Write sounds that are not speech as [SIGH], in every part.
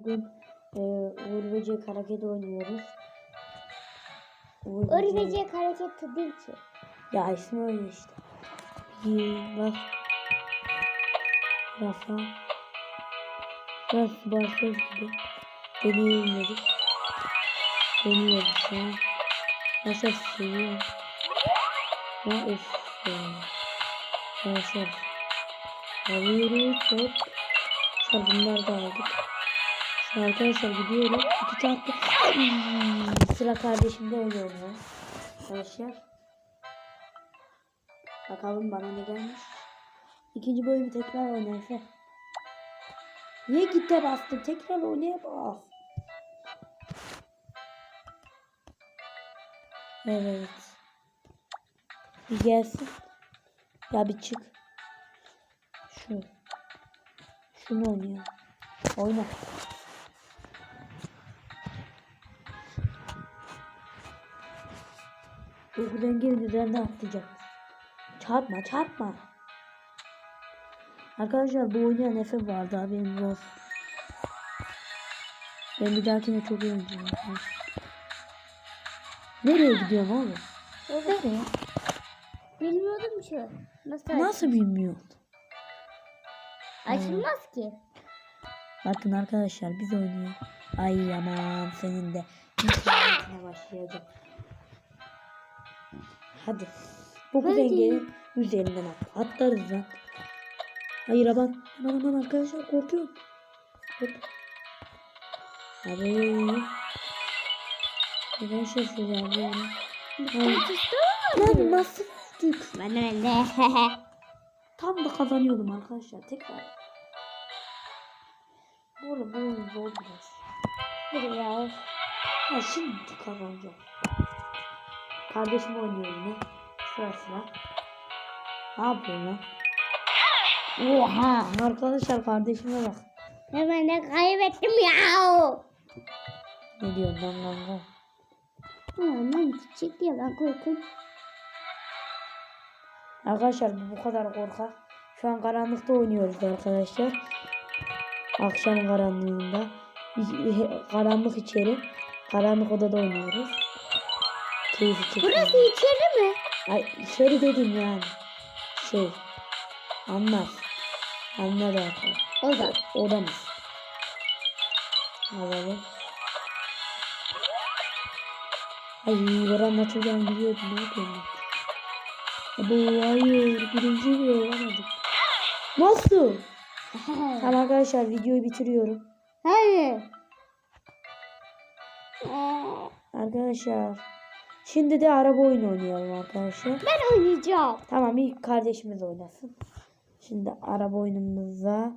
Bugün e, Uğur Böcek hareket oynuyoruz. Uğur Uğur Böcek hareketi değil ki. Ya ismi öyle işte. Bir bak. Rafa. Biraz Barsos gibi. Deneyelim dedik. Deniyoruz şu an. Nasıl seviyorum. Ha öf. Arkadaşlar. Alıyoruz hop. Bunları da aldık. Şimdi arkadaşlar gidiyoruz. İki çarpı. Hmm, Sıra kardeşimde öyle oluyor. Arkadaşlar. Bakalım bana ne gelmiş. İkinci bölümü tekrar oynayalım. Niye gitte bastım? Tekrar oynaya bas. Evet. Bir gelsin. Ya bir çık. Şu. Şunu oynuyor. Oyna. Duygu dengenin üzerine atlayacak. Çarpma çarpma. Arkadaşlar bu oynayan Efe vardı haberiniz olsun. Ben bir dahakine çok iyi oynayacağım. Nereye gidiyorsun oğlum? Nereye? Bilmiyordum ki. Nasıl? Nasıl bilmiyorsun? Açılmaz ki. Bakın arkadaşlar biz oynuyor. Ay aman senin de. Başlayacak. Hadi. Bu Hadi. dengenin üzerinden at. Atlarız lan. Hayır aman. Aman aman arkadaşlar korkuyorum. Hop. Hadi. Neden şaşırıyor abi? Lan nasıl düştük? Ben de. [LAUGHS] Tam da kazanıyordum arkadaşlar. Tekrar. Bu arada bu zor biraz. Dur ya. Ha şimdi kazanacağım. Kardeşim oynuyor yine. Sıra sıra. Ne yapıyor lan? Oha! Arkadaşlar kardeşime bak. Hemen de kaybettim ya. Ne diyorsun lan kanka? Aman küçük ya ben korkum. Arkadaşlar bu kadar korkak. Şu an karanlıkta oynuyoruz arkadaşlar. Akşam karanlığında. Karanlık içeri. Karanlık odada oynuyoruz. Keyfi. Burası içeri mi? Ay içeri dedim yani. Şey. Anlar. Anlar arkadaşlar. O da. Odamız. Alalım. Ay ben anlatacağım biliyordum ne yapıyorum ben. Abo hayır birinci bile olamadım. Nasıl? [LAUGHS] Tamam arkadaşlar videoyu bitiriyorum. Hayır. Arkadaşlar. Şimdi de araba oyunu oynayalım arkadaşlar. Ben oynayacağım. Tamam ilk kardeşimiz oynasın. Şimdi araba oyunumuza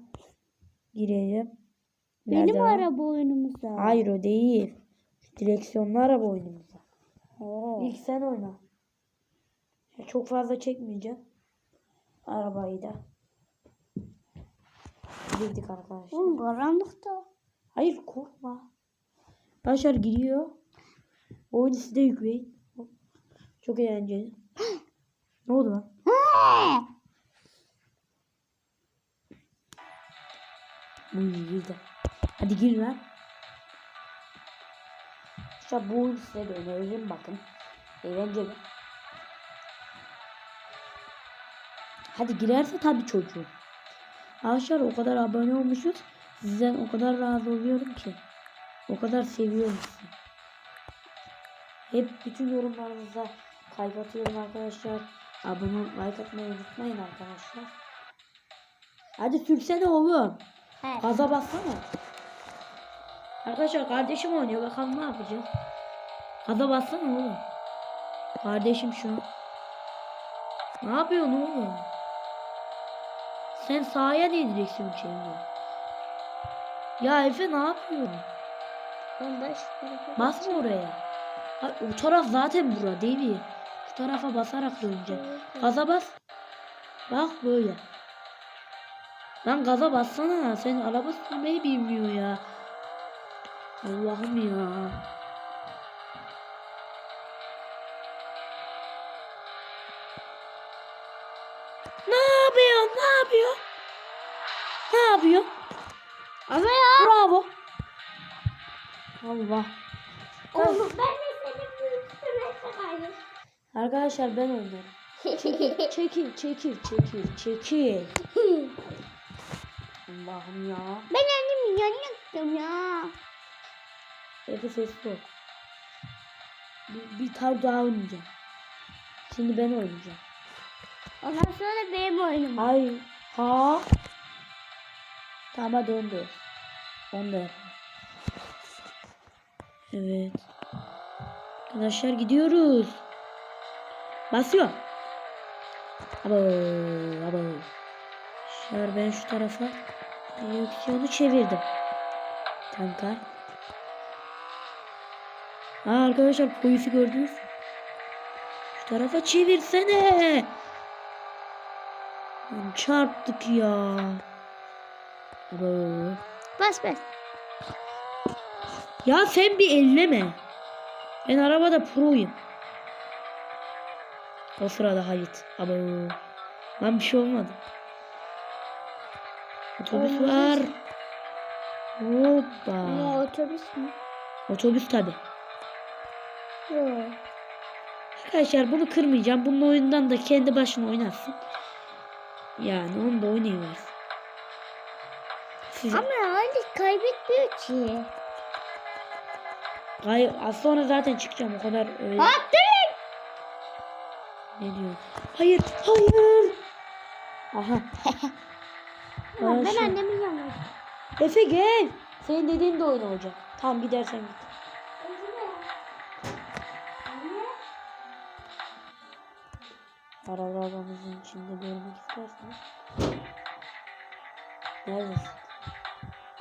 girelim. Benim Nerede var? araba oyunumuz var. Hayır o değil. Şu direksiyonlu araba oyunumuza. Oo. İlk sen oyna. Ya çok fazla çekmeyeceğim. Arabayı da. Girdik arkadaşlar. Oğlum karanlıkta. Hayır korkma. Başar giriyor. Oyunu size yükleyin. Çok eğlenceli. [GASPS] ne oldu lan? [GASPS] Uy girdi. Hadi gir lan. İşte bu oyunu size de öneririm bakın. Eğlenceli. Hadi girerse tabii çocuğum. Arkadaşlar o kadar abone olmuşuz. Sizden o kadar razı oluyorum ki. O kadar seviyorum sizi. Hep bütün yorumlarınıza kalp atıyorum arkadaşlar. Abone like atmayı unutmayın arkadaşlar. Hadi sürsene oğlum. He. Gaza bassana. Arkadaşlar kardeşim oynuyor. Bakalım ne yapacağız. Gaza bassana oğlum. Kardeşim şu. Ne yapıyorsun oğlum? Sen sağa niye direksiyon çeviriyorsun? Ya Efe ne yapıyorsun? Basma oraya. Ha, o taraf zaten bura değil mi? Şu tarafa basarak döneceksin. Gaza bas. Bak böyle. Lan gaza bassana. Sen araba sürmeyi bilmiyor ya. Allah'ım ya. Ne yapıyor? Ne yapıyor? Ne yapıyor? Ama ya. Bravo. Allah. Oğlum ben de senin büyük süresi kardeş. Arkadaşlar ben oynarım. Çekil, çekil, çekil, çekil, çekil. Allah'ım ya. ben annemin yanına ya. Efe sesli ol. Bir, bir tar daha oynayacağım. Şimdi ben oynayacağım. Ondan sonra benim oyunum. Hayır. Ha. Tamam hadi onu da yap. Onu da yap. Evet. Arkadaşlar gidiyoruz. Basıyor. Abo, abo. Şöyle ben şu tarafa direksiyonu çevirdim. Kanka. Ha arkadaşlar polisi gördünüz. mü? Şu tarafa çevirsene. Çarptık ya. Abo. Bas bas. Ya sen bir elleme. Ben arabada proyum. O sırada Halit. Abo. Lan bir şey olmadı. Otobüs Olmaz. var. Ne Hoppa. otobüs mü? Otobüs tabi. Yok. Arkadaşlar bunu kırmayacağım. Bunun oyundan da kendi başına oynarsın. Yani onu da oynayamaz. Siz Ama Ali kaybetmiyor ki. Hayır az sonra zaten çıkacağım o kadar öyle. Attın. Ne diyor? Hayır, hayır. Aha. [LAUGHS] Ama ben annemin yanına. Efe gel. Senin dediğin de oyun olacak. Tamam gidersen git. Arabamızın içinde görmek isterseniz. Neredesin?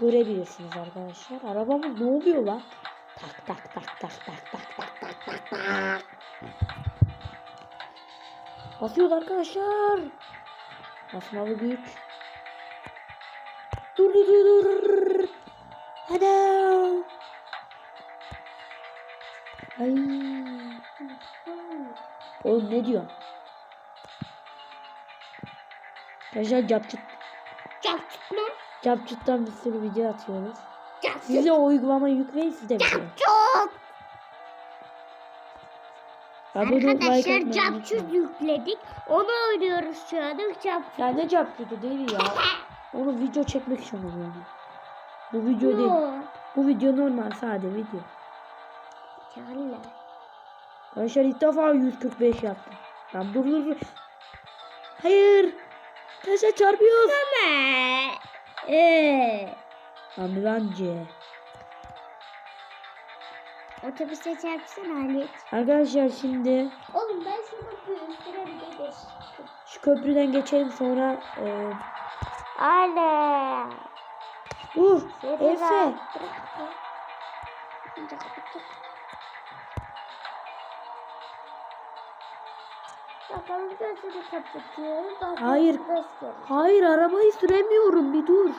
Görebilirsiniz arkadaşlar. Arabamız ne oluyor lan? Tak tak tak tak tak tak tak tak tak tak. Basıyor arkadaşlar. Basmalı güç. Dur dur dur dur. Hadi. Ay. Oğlum ne diyor? Arkadaşlar capçut. Çak mı? Capçut'tan bir sürü video atıyoruz. Çak Siz de o uygulamayı yükleyin siz de video. Arkadaşlar unutmayın. yükledik. Onu oynuyoruz şu anda. Capçuz. Ya ne capçutu değil ya. [LAUGHS] Onu video çekmek için oluyor. Bu video değil. Bu video normal sade video. Çağırlar. Arkadaşlar ilk defa 145 yaptım. Tamam dur dur dur. Hayır. Taşa çarpıyoruz. Ama. Eee. Ambulancı. Otobüse çarpsana Halit. Arkadaşlar şimdi Oğlum ben şunu bir üstüne bir de geç. şu köprüden geçelim sonra e, Anne. Dur Efe. Bakalım gözünü kapatıyor. Bakalım Hayır. gösteriyor. Hayır arabayı süremiyorum bir dur.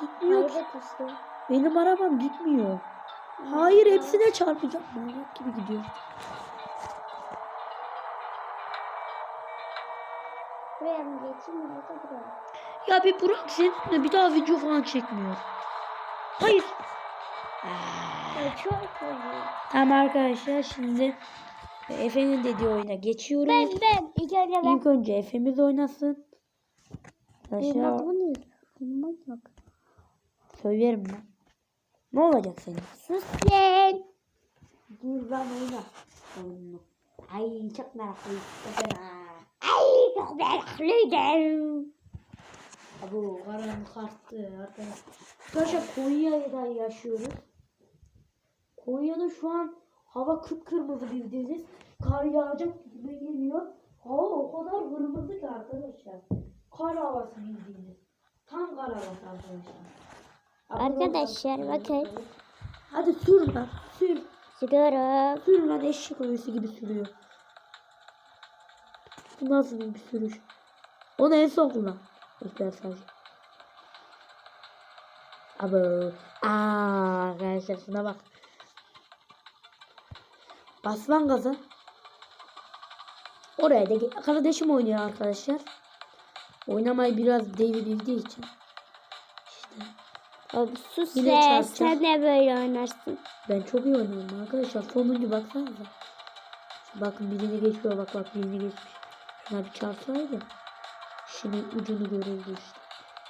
Gitmiyor. Hayret işte. Benim arabam gitmiyor. Hayır hepsine çarpacağım. Manyak gibi gidiyor. Buraya mı geçeyim yoksa buraya? Ya bir Burak seninle bir daha video falan çekmiyor. Hayır. Ya çok iyi. Tamam arkadaşlar şimdi Efe'nin dediği oyuna geçiyoruz. Ben ben. İlk önce ben. İlk önce Efe'miz oynasın. Benim Arkadaşlar adım ne? Manyak. söylerim ben. Ne olacak senin? Sus lan. Dur lan oyna. Ay çok meraklıyım. Ay çok meraklıydım. Bu karanlık arttı arkadaşlar. Arkadaşlar Konya'da yaşıyoruz. Konya'da şu an hava kıpkırmızı bildiğiniz. Kar yağacak gibi geliyor. Hava o kadar kırmızı ki arkadaşlar. Kar havası bildiğiniz. Tam kar havası arkadaşlar. Arkadaşlar, bakın. Hadi sür lan sür. Sürüyorum. Sür lan eşek oyusu gibi sürüyor. Bu nasıl bir sürüş? Onu en son kullan. Sadece. Abo. Aa, arkadaşlar şuna bak. Bas lan gaza. Oraya da kardeşim oynuyor arkadaşlar. Oynamayı biraz devi bildiği için. Oğlum sus Yine be. çarpacak. Sen de böyle oynarsın. Ben çok iyi oynuyorum arkadaşlar. Sonuncu baksanıza. Bakın birini geçiyor bak bak birini geçmiş. Şuna bir çarpsaydı. Şimdi ucunu görüldü işte.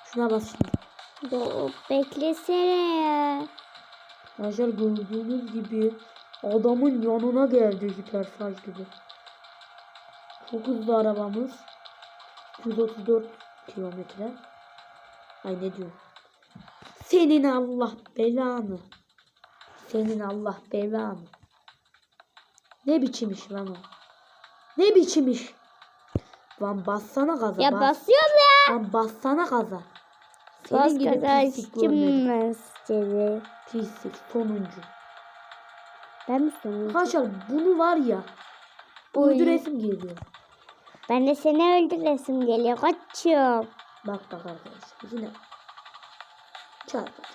Şuna bas şimdi. Do beklesene. Arkadaşlar gördüğünüz gibi adamın yanına geldi hipersaj gibi. Çok hızlı arabamız. 134 kilometre. Ay ne diyor? Senin Allah belanı. Senin Allah belanı. Ne biçim iş lan o? Ne biçim iş? Lan bassana gaza Ya bas. basıyorum ya. Lan bassana gaza. Senin Bas gibi gaza pislik görmedim. seni? Pislik sonuncu. Ben mi sonucu? Arkadaşlar bunu var ya. Oy. Öldüresim geliyor. Ben de seni öldüresim geliyor. Kaçıyorum. Bak bak arkadaşlar yine çarpacak.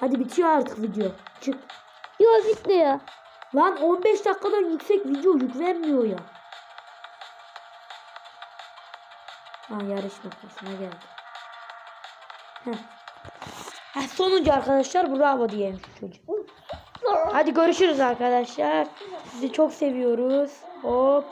Hadi bitiyor artık video. Çık. Yok bitmiyor. Lan 15 dakikadan yüksek video yüklenmiyor ya. Ha yarış noktasına geldi. Heh. Ha, sonuncu arkadaşlar bravo diyelim çocuk. Hadi görüşürüz arkadaşlar. Sizi çok seviyoruz. Hop.